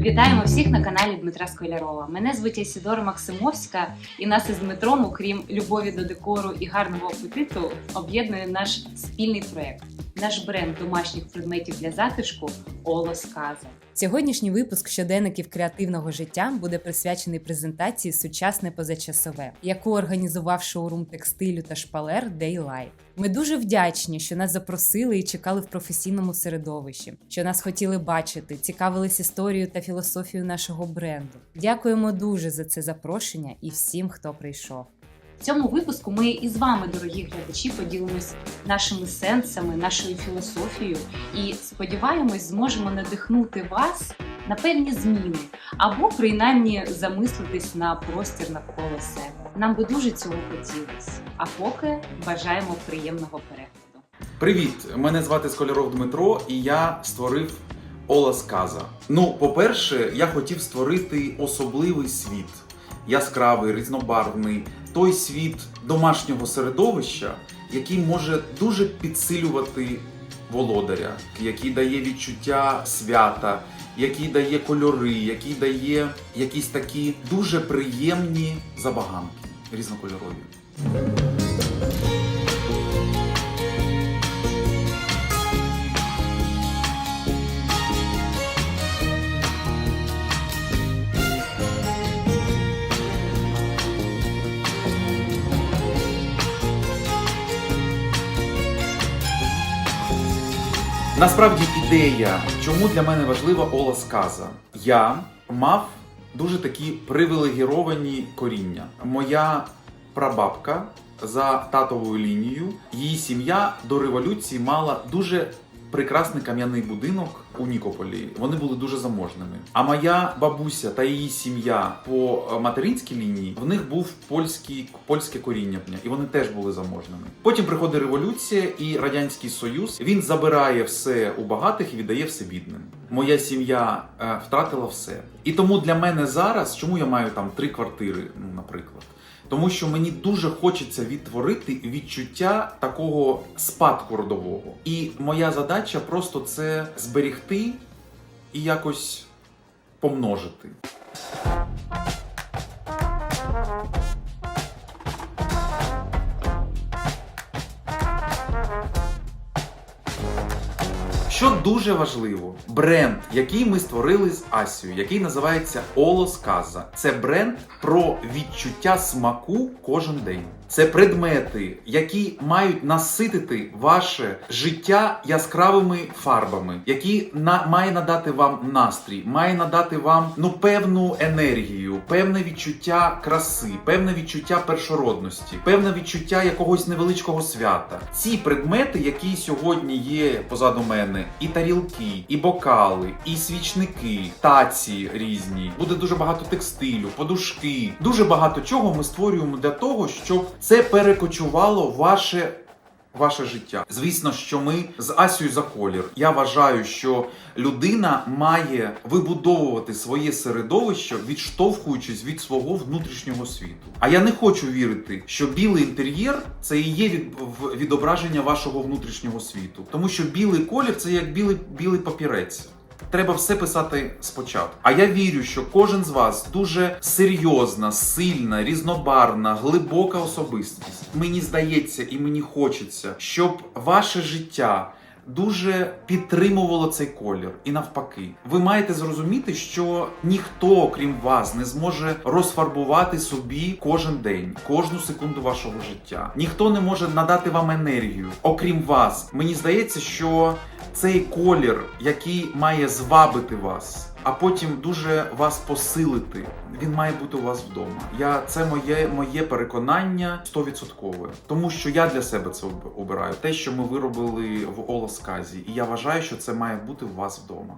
Вітаємо всіх на каналі Дмитра Сколярова. Мене звуть Ісідора Максимовська, і нас із Дмитром, окрім любові до декору і гарного апетиту, об'єднує наш спільний проект. Наш бренд домашніх предметів для затишку Олос Каза. Сьогоднішній випуск щоденників креативного життя буде присвячений презентації Сучасне позачасове, яку організував шоурум текстилю та шпалер Daylight. Ми дуже вдячні, що нас запросили і чекали в професійному середовищі, що нас хотіли бачити, цікавились історією та філософією нашого бренду. Дякуємо дуже за це запрошення і всім, хто прийшов. В цьому випуску ми із вами, дорогі глядачі, поділимось нашими сенсами, нашою філософією і сподіваємось, зможемо надихнути вас на певні зміни або принаймні замислитись на простір навколо себе. Нам би дуже цього хотілося. А поки бажаємо приємного перегляду. Привіт! Мене звати Сколяров Дмитро, і я створив Ола Сказа. Ну, по-перше, я хотів створити особливий світ, яскравий, різнобарвний, той світ домашнього середовища, який може дуже підсилювати володаря, який дає відчуття свята, який дає кольори, який дає якісь такі дуже приємні забаганки різнокольорові. Насправді ідея, чому для мене важлива Ола Сказа. Я мав дуже такі привілегіровані коріння. Моя прабабка за татовою лінією, її сім'я до революції мала дуже прекрасний кам'яний будинок у Нікополі. Вони були дуже заможними. А моя бабуся та її сім'я по е, материнській лінії в них був польський, польське коріння, і вони теж були заможними. Потім приходить революція і радянський союз. Він забирає все у багатих і віддає все бідним. Моя сім'я е, втратила все. І тому для мене зараз, чому я маю там три квартири, ну наприклад. Тому що мені дуже хочеться відтворити відчуття такого спадку родового. І моя задача просто це зберігти і якось помножити. Що дуже важливо, бренд, який ми створили з Асією, який називається Олос Каза. Це бренд про відчуття смаку кожен день. Це предмети, які мають наситити ваше життя яскравими фарбами, які на має надати вам настрій, має надати вам ну певну енергію, певне відчуття краси, певне відчуття першородності, певне відчуття якогось невеличкого свята. Ці предмети, які сьогодні є позаду мене, і тарілки, і бокали, і свічники, таці різні. Буде дуже багато текстилю, подушки. Дуже багато чого ми створюємо для того, щоб це перекочувало ваше. Ваше життя. Звісно, що ми з Асією за колір. Я вважаю, що людина має вибудовувати своє середовище, відштовхуючись від свого внутрішнього світу. А я не хочу вірити, що білий інтер'єр це і є від, відображення вашого внутрішнього світу. Тому що білий колір це як білий, білий папірець. Треба все писати спочатку. А я вірю, що кожен з вас дуже серйозна, сильна, різнобарвна, глибока особистість. Мені здається, і мені хочеться, щоб ваше життя. Дуже підтримувало цей колір, і навпаки, ви маєте зрозуміти, що ніхто, крім вас, не зможе розфарбувати собі кожен день, кожну секунду вашого життя. Ніхто не може надати вам енергію, окрім вас. Мені здається, що цей колір, який має звабити вас, а потім дуже вас посилити. Він має бути у вас вдома. Я це моє моє переконання 100%. Тому що я для себе це об- обираю. Те, що ми виробили в Олосказі, і я вважаю, що це має бути у вас вдома.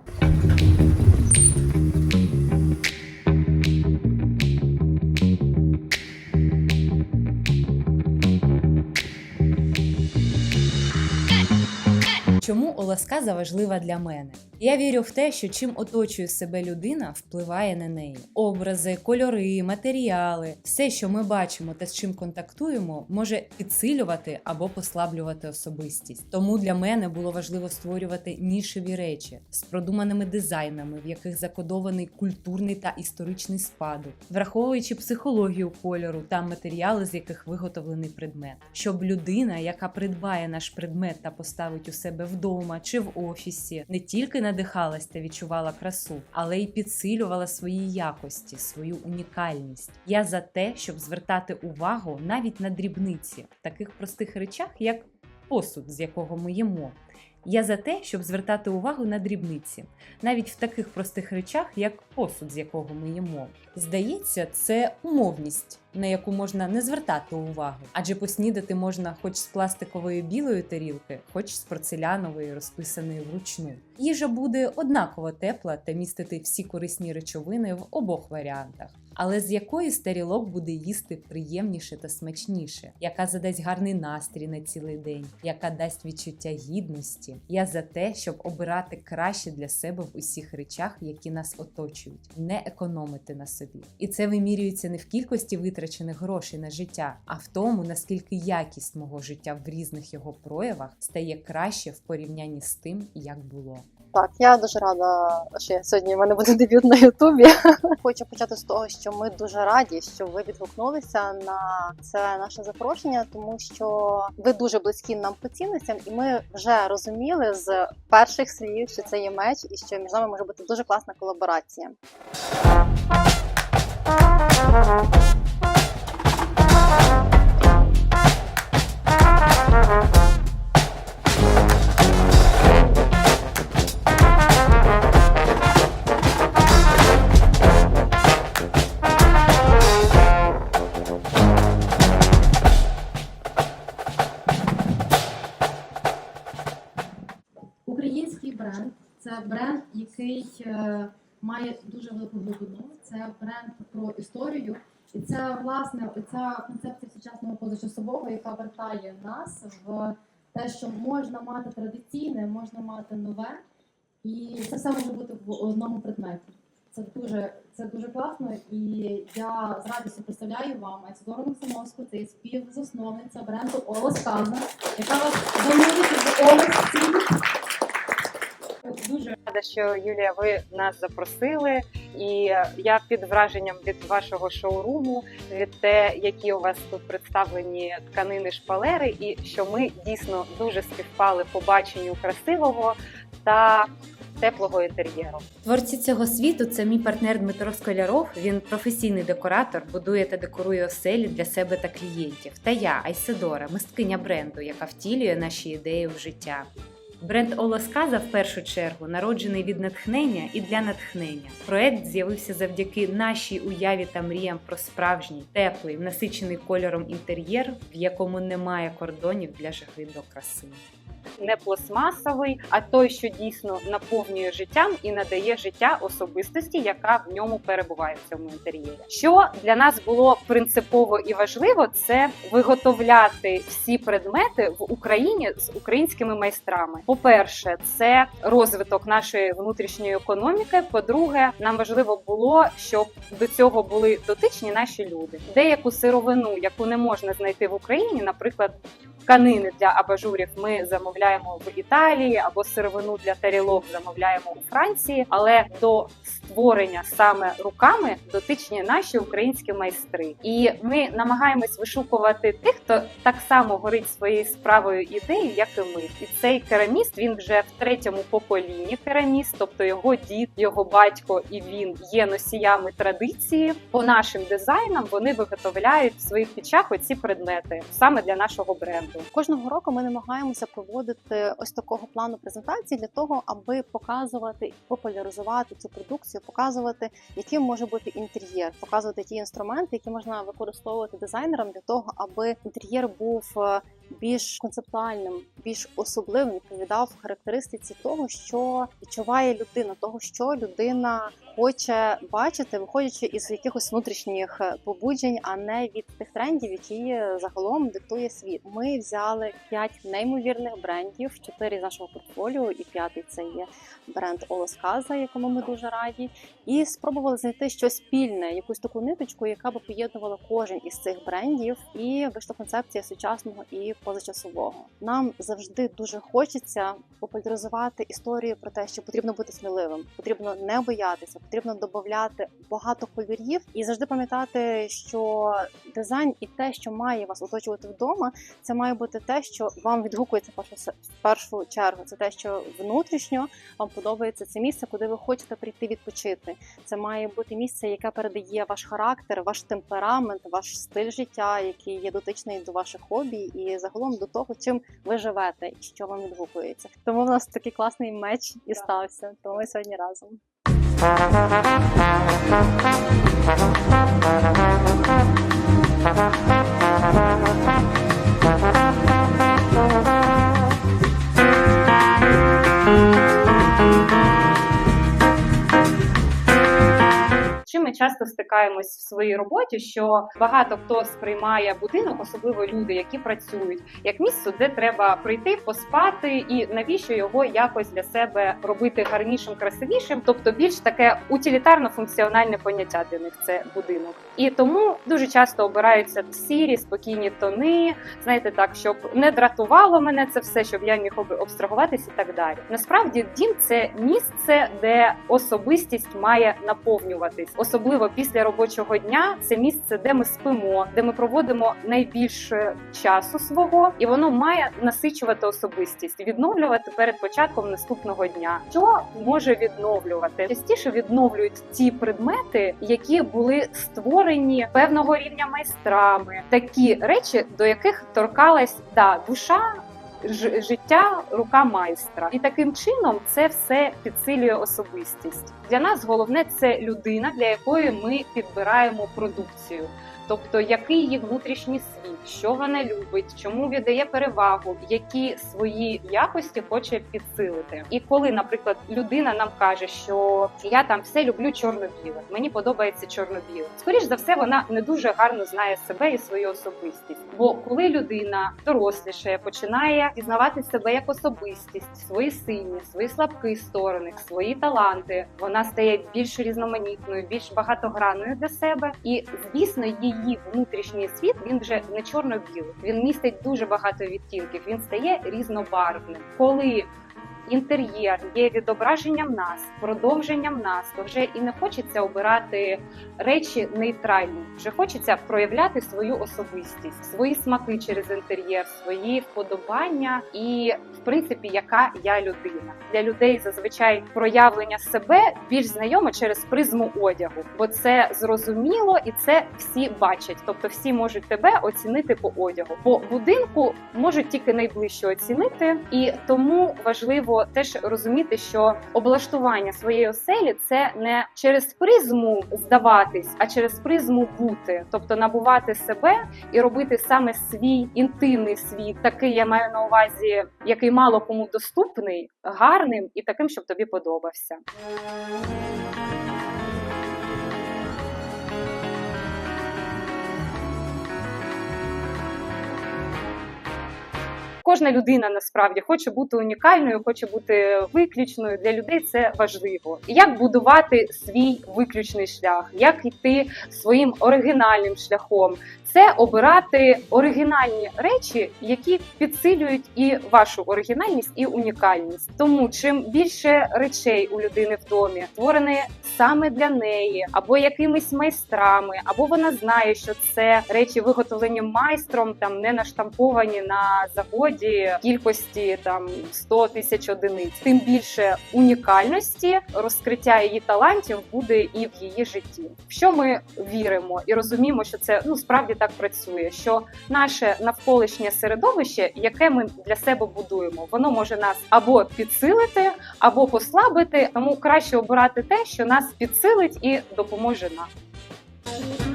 Чому Оласка важлива для мене? Я вірю в те, що чим оточує себе людина, впливає на неї. Образи, кольори, матеріали, все, що ми бачимо та з чим контактуємо, може підсилювати або послаблювати особистість. Тому для мене було важливо створювати нішеві речі з продуманими дизайнами, в яких закодований культурний та історичний спадок, враховуючи психологію кольору та матеріали, з яких виготовлений предмет, щоб людина, яка придбає наш предмет та поставить у себе вдома чи в офісі, не тільки надихалась та відчувала красу, але й підсилювала свої якості, свою унікальність. Я за те, щоб звертати увагу навіть на дрібниці, в таких простих речах, як посуд, з якого ми їмо. Я за те, щоб звертати увагу на дрібниці, навіть в таких простих речах, як посуд, з якого ми їмо. Здається, це умовність, на яку можна не звертати увагу, адже поснідати можна хоч з пластикової білої тарілки, хоч з порцелянової, розписаної вручну. Їжа буде однаково тепла та містити всі корисні речовини в обох варіантах. Але з якої з тарілок буде їсти приємніше та смачніше, яка задасть гарний настрій на цілий день, яка дасть відчуття гідності. Я за те, щоб обирати краще для себе в усіх речах, які нас оточують, не економити на собі. І це вимірюється не в кількості витрачених грошей на життя, а в тому, наскільки якість мого життя в різних його проявах стає краще в порівнянні з тим, як було. Так, я дуже рада, що сьогодні в мене буде дебют на Ютубі. Хочу почати з того, що ми дуже раді, що ви відгукнулися на це наше запрошення, тому що ви дуже близькі нам по цінностям, і ми вже розуміли з перших слів, що це є меч, і що між нами може бути дуже класна колаборація. Український бренд це бренд, який е, має дуже велику глибину. Це бренд про історію, і це власне ця концепція сучасного позачасового, яка вертає нас в те, що можна мати традиційне, можна мати нове, і це все може бути в одному предметі. Це дуже це дуже класно, і я з радістю представляю вам Айсидору Максимовську, це співзасновниця бренду Олес Казна, яка вас замовить з Олес Сіль. Дуже рада, що Юлія, ви нас запросили, і я під враженням від вашого шоуруму, від те, які у вас тут представлені тканини шпалери, і що ми дійсно дуже співпали по баченню красивого та теплого інтер'єру. Творці цього світу це мій партнер Дмитро Сколяров. Він професійний декоратор, будує та декорує оселі для себе та клієнтів. Та я, Айседора, мисткиня бренду, яка втілює наші ідеї в життя. Бренд Олосказа в першу чергу народжений від натхнення і для натхнення. Проект з'явився завдяки нашій уяві та мріям про справжній, теплий, насичений кольором інтер'єр, в якому немає кордонів для жаги до краси. Не пластмасовий, а той, що дійсно наповнює життям і надає життя особистості, яка в ньому перебуває в цьому інтер'єрі. Що для нас було принципово і важливо, це виготовляти всі предмети в Україні з українськими майстрами. По-перше, це розвиток нашої внутрішньої економіки. По-друге, нам важливо було, щоб до цього були дотичні наші люди. Деяку сировину, яку не можна знайти в Україні, наприклад. Тканини для абажурів ми замовляємо в Італії або сировину для тарілок замовляємо у Франції, але до створення саме руками дотичні наші українські майстри, і ми намагаємось вишукувати тих, хто так само горить своєю справою ідеєю, як і ми. І цей кераміст він вже в третьому поколінні кераміст, тобто його дід, його батько і він є носіями традиції. По нашим дизайнам вони виготовляють в своїх печах оці предмети саме для нашого бренду. Кожного року ми намагаємося проводити ось такого плану презентації для того, аби показувати і популяризувати цю продукцію, показувати, яким може бути інтер'єр, показувати ті інструменти, які можна використовувати дизайнерам для того, аби інтер'єр був е, більш концептуальним, більш особливим відповідав характеристиці того, що відчуває людина, того, що людина хоче бачити, виходячи із якихось внутрішніх е, побуджень, а не від тих трендів, які загалом диктує світ. Ми взяли п'ять неймовірних брендів, чотири з нашого портфоліо, і п'ятий це є бренд Олосказа, якому ми дуже раді, і спробували знайти щось спільне, якусь таку ниточку, яка би поєднувала кожен із цих брендів, і вийшла концепція сучасного і позачасового. Нам завжди дуже хочеться популяризувати історію про те, що потрібно бути сміливим, потрібно не боятися, потрібно додати багато кольорів і завжди пам'ятати, що дизайн і те, що має вас оточувати вдома, це має бути те, що вам відгукується в першу, чергу. Це те, що внутрішньо вам подобається це місце, куди ви хочете прийти відпочити. Це має бути місце, яке передає ваш характер, ваш темперамент, ваш стиль життя, який є дотичний до ваших хобі, і загалом до того, чим ви живете і що вам відгукується. Тому в нас такий класний меч і стався. Тому ми сьогодні разом. Чим ми часто стикаємось в своїй роботі, що багато хто сприймає будинок, особливо люди, які працюють, як місце, де треба прийти, поспати, і навіщо його якось для себе робити гарнішим, красивішим, тобто більш таке утилітарно-функціональне поняття для них це будинок. І тому дуже часто обираються сірі, спокійні тони, знаєте, так, щоб не дратувало мене це все, щоб я міг об- абстрагуватись і так далі. Насправді, дім це місце, де особистість має наповнюватись, особливо після робочого дня. Це місце, де ми спимо, де ми проводимо найбільше часу свого, і воно має насичувати особистість, відновлювати перед початком наступного дня. Що може відновлювати? Частіше відновлюють ті предмети, які були створені певного рівня майстрами, такі речі, до яких торкалась да душа. Життя рука майстра, і таким чином це все підсилює особистість. Для нас головне це людина, для якої ми підбираємо продукцію. Тобто, який її внутрішній світ, що вона любить, чому віддає перевагу, які свої якості хоче підсилити. І коли, наприклад, людина нам каже, що я там все люблю чорно-біле, мені подобається чорно-біле. Скоріш за все, вона не дуже гарно знає себе і свою особистість. Бо коли людина дорослішає, починає пізнавати себе як особистість, свої сильні, свої слабкі сторони, свої таланти, вона стає більш різноманітною, більш багатогранною для себе. І звісно, її внутрішній світ він вже не чорно-білий. Він містить дуже багато відтінків. Він стає різнобарвним. Коли інтер'єр є відображенням нас, продовженням нас, то вже і не хочеться обирати речі нейтральні. Вже хочеться проявляти свою особистість, свої смаки через інтер'єр, свої вподобання і, в принципі, яка я людина. Для людей зазвичай проявлення себе більш знайоме через призму одягу, бо це зрозуміло і це всі бачать. Тобто всі можуть тебе оцінити по одягу. По будинку можуть тільки найближче оцінити, і тому важливо теж розуміти, що облаштування своєї оселі це не через призму здаватись, а через призму бути, тобто набувати себе і робити саме свій інтимний світ. Такий я маю на увазі, який мало кому доступний, гарним і таким, щоб тобі подобався. Кожна людина насправді хоче бути унікальною, хоче бути виключною. Для людей це важливо. Як будувати свій виключний шлях, як йти своїм оригінальним шляхом, це обирати оригінальні речі, які підсилюють і вашу оригінальність, і унікальність. Тому чим більше речей у людини в домі створені саме для неї, або якимись майстрами, або вона знає, що це речі виготовлені майстром, там не наштамповані на заводі кількості там 100 тисяч одиниць. Тим більше унікальності, розкриття її талантів буде і в її житті. В що ми віримо і розуміємо, що це ну справді так працює. Що наше навколишнє середовище, яке ми для себе будуємо, воно може нас або підсилити, або послабити. Тому краще обирати те, що нас підсилить і допоможе нам.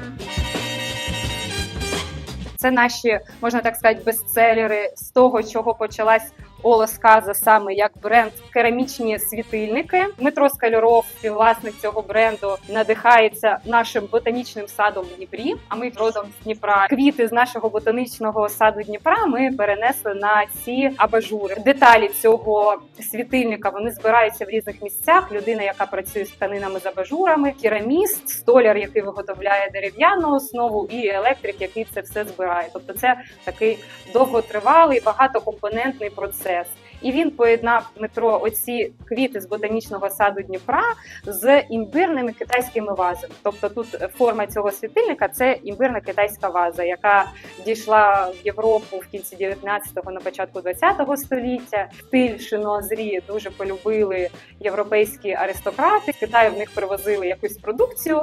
Це наші, можна так сказати, бестселери з того, чого почалась Олосказа саме як бренд керамічні світильники. Дмитро Скальоров, співвласник цього бренду, надихається нашим ботанічним садом в Дніпрі. А ми родом з Дніпра. Квіти з нашого ботанічного саду Дніпра ми перенесли на ці абажури. Деталі цього світильника вони збираються в різних місцях. Людина, яка працює з тканинами з абажурами, кераміст, столяр, який виготовляє дерев'яну основу, і електрик, який це все збирає. Тобто, це такий довготривалий, багатокомпонентний процес. processo. І він поєднав Дмитро оці квіти з ботанічного саду Дніпра з імбирними китайськими вазами. Тобто тут форма цього світильника це імбирна китайська ваза, яка дійшла в Європу в кінці 19-го, на початку 20-го століття. Стиль шиноазрі дуже полюбили європейські аристократи. Китаю в них привозили якусь продукцію,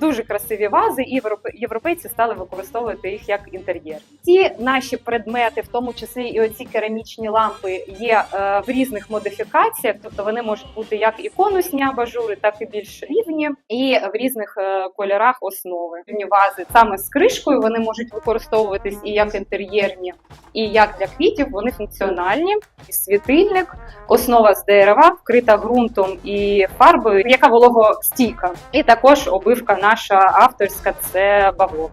дуже красиві вази, і європе- європейці стали використовувати їх як інтер'єр. Ці наші предмети, в тому числі і оці керамічні лампи, є е, в різних модифікаціях, тобто вони можуть бути як і конусні абажури, так і більш рівні, і в різних е, кольорах основи. Вази саме з кришкою вони можуть використовуватись і як інтер'єрні, і як для квітів. Вони функціональні. Світильник, основа з дерева, вкрита ґрунтом і фарбою, яка вологостійка. І також обивка наша авторська це бавло.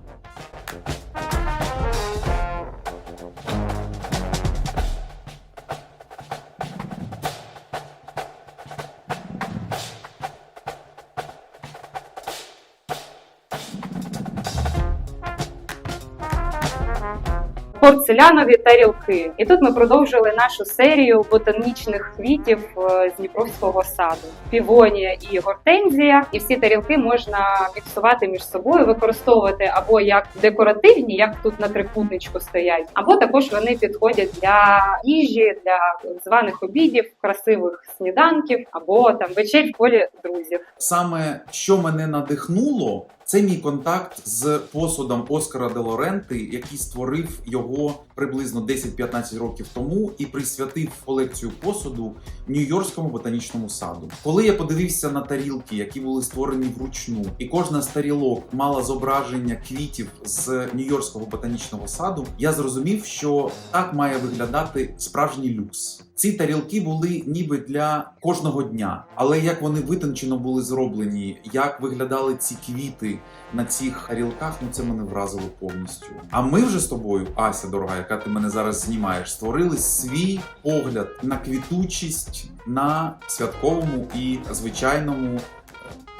Порцелянові тарілки. І тут ми продовжили нашу серію ботанічних квітів е, з Дніпровського саду: півонія і гортензія. І всі тарілки можна міксувати між собою, використовувати або як декоративні, як тут на трикутничку стоять, або також вони підходять для їжі, для званих обідів, красивих сніданків або там вечер в колі друзів. Саме що мене надихнуло, це мій контакт з посудом Оскара Делоренти, який створив його приблизно 10-15 років тому і присвятив колекцію посуду Нью-Йоркському ботанічному саду. Коли я подивився на тарілки, які були створені вручну, і кожна з тарілок мала зображення квітів з Нью-Йоркського ботанічного саду, я зрозумів, що так має виглядати справжній люкс. Ці тарілки були ніби для кожного дня, але як вони витончено були зроблені, як виглядали ці квіти на цих тарілках, ну це мене вразило повністю. А ми вже з тобою, Ася, дорога, яка ти мене зараз знімаєш, створили свій погляд на квітучість на святковому і звичайному е,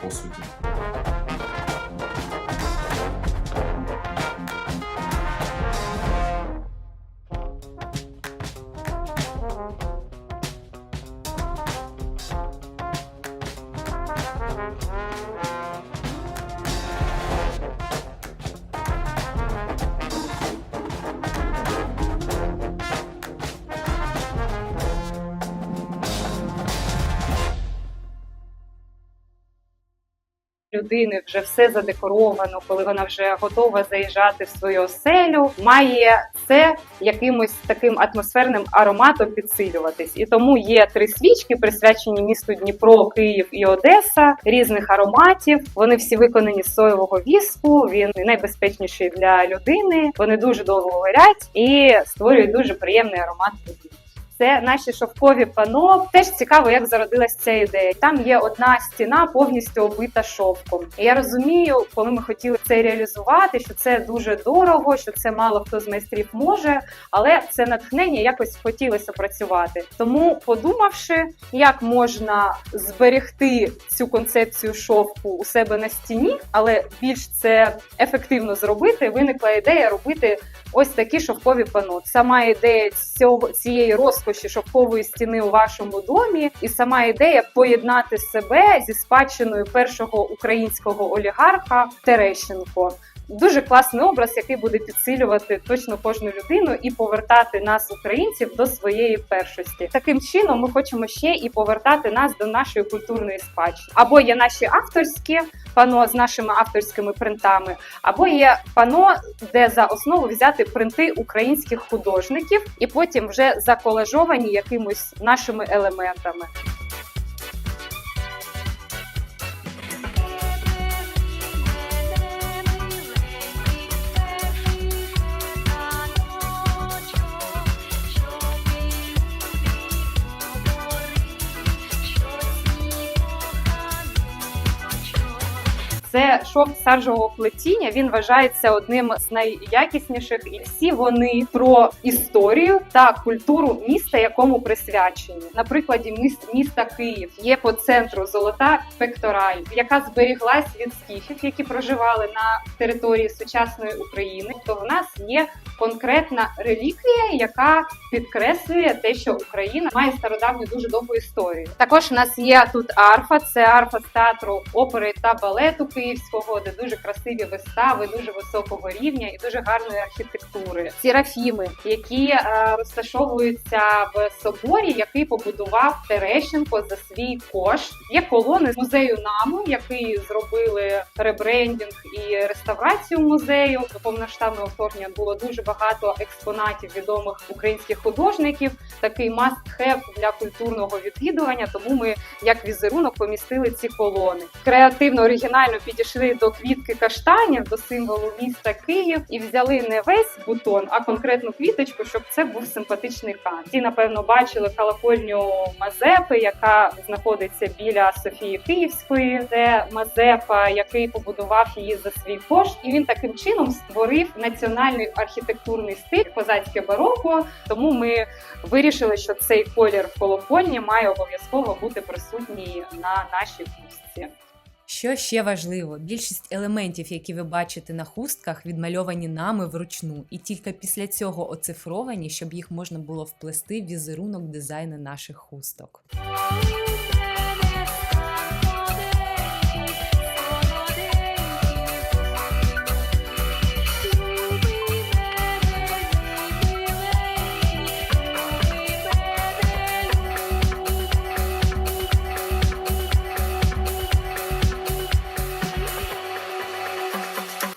посуді. Людини вже все задекоровано, коли вона вже готова заїжджати в свою оселю, має це якимось таким атмосферним ароматом підсилюватись. І тому є три свічки, присвячені місту Дніпро, Київ і Одеса різних ароматів. Вони всі виконані з соєвого віску. Він найбезпечніший для людини. Вони дуже довго горять і створюють дуже приємний аромат. Це наші шовкові пано. Теж цікаво, як зародилась ця ідея. Там є одна стіна повністю обита шовком. І я розумію, коли ми хотіли це реалізувати, що це дуже дорого, що це мало хто з майстрів може, але це натхнення якось хотілося працювати. Тому, подумавши, як можна зберегти цю концепцію шовку у себе на стіні, але більш це ефективно зробити, виникла ідея робити ось такі шовкові пано. Сама ідея цього цієї розкоші шовкової стіни у вашому домі, і сама ідея поєднати себе зі спадщиною першого українського олігарха Терещенко. Дуже класний образ, який буде підсилювати точно кожну людину і повертати нас, українців, до своєї першості. Таким чином, ми хочемо ще і повертати нас до нашої культурної спадщини. Або є наші авторські пано з нашими авторськими принтами, або є пано, де за основу взяти принти українських художників, і потім вже заколежовані якимось нашими елементами. Це шовк саржового плетіння. Він вважається одним з найякісніших, і всі вони про історію та культуру міста, якому присвячені. На прикладі міст- міста Київ є по центру золота пектораль, яка зберіглась від скіфів, які проживали на території сучасної України. То в нас є конкретна реліквія, яка підкреслює те, що Україна має стародавню дуже довгу історію. Також у нас є тут арфа, це арфа з театру опери та балету київського, де дуже красиві вистави, дуже високого рівня і дуже гарної архітектури. Серафіми, які е, розташовуються в соборі, який побудував Терещенко за свій кошт. Є колони з музею наму, який зробили ребрендінг і реставрацію музею. До повноштабного було дуже багато експонатів відомих українських художників. Такий must-have для культурного відвідування. Тому ми як візерунок помістили ці колони. Креативно оригінально підійшли до квітки каштанів, до символу міста Київ, і взяли не весь бутон, а конкретну квіточку, щоб це був симпатичний кан. Всі напевно бачили колокольню Мазепи, яка знаходиться біля Софії Київської. Це Мазепа, який побудував її за свій кошт, і він таким чином створив національний архітектурний стиль козацьке бароко. Тому ми вирішили, що цей колір колокольні має обов'язково бути присутній на нашій хустці. Що ще важливо, більшість елементів, які ви бачите на хустках, відмальовані нами вручну, і тільки після цього оцифровані, щоб їх можна було вплести в візерунок дизайну наших хусток.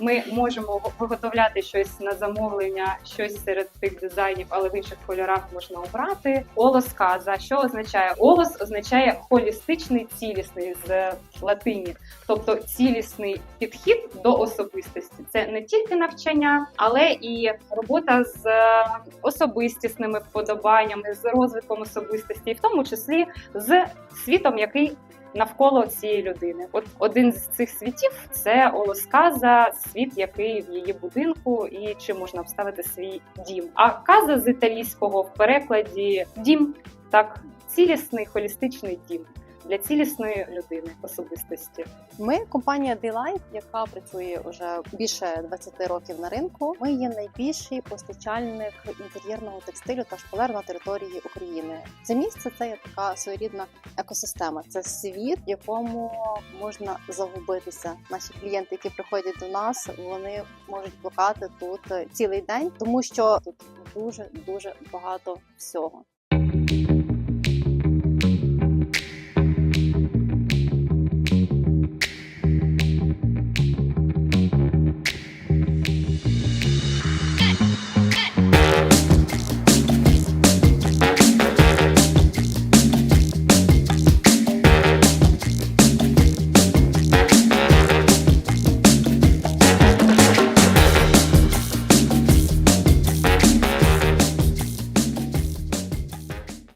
Ми можемо виготовляти щось на замовлення, щось серед тих дизайнів, але в інших кольорах можна обрати. Олос каза. Що означає? Олос означає холістичний, цілісний з латині, тобто цілісний підхід до особистості. Це не тільки навчання, але і робота з е, особистісними вподобаннями, з розвитком особистості, і в тому числі з світом, який навколо цієї людини. От один з цих світів це Олосказа, світ, який в її будинку, і чи можна вставити свій дім. А каза з італійського в перекладі дім так цілісний холістичний дім. Для цілісної людини особистості Ми компанія Daylight, яка працює вже більше 20 років на ринку. Ми є найбільший постачальник інтер'єрного текстилю та шпалер на території України. Це місце це є така своєрідна екосистема. Це світ, в якому можна загубитися. Наші клієнти, які приходять до нас, вони можуть блукати тут цілий день, тому що тут дуже дуже багато всього.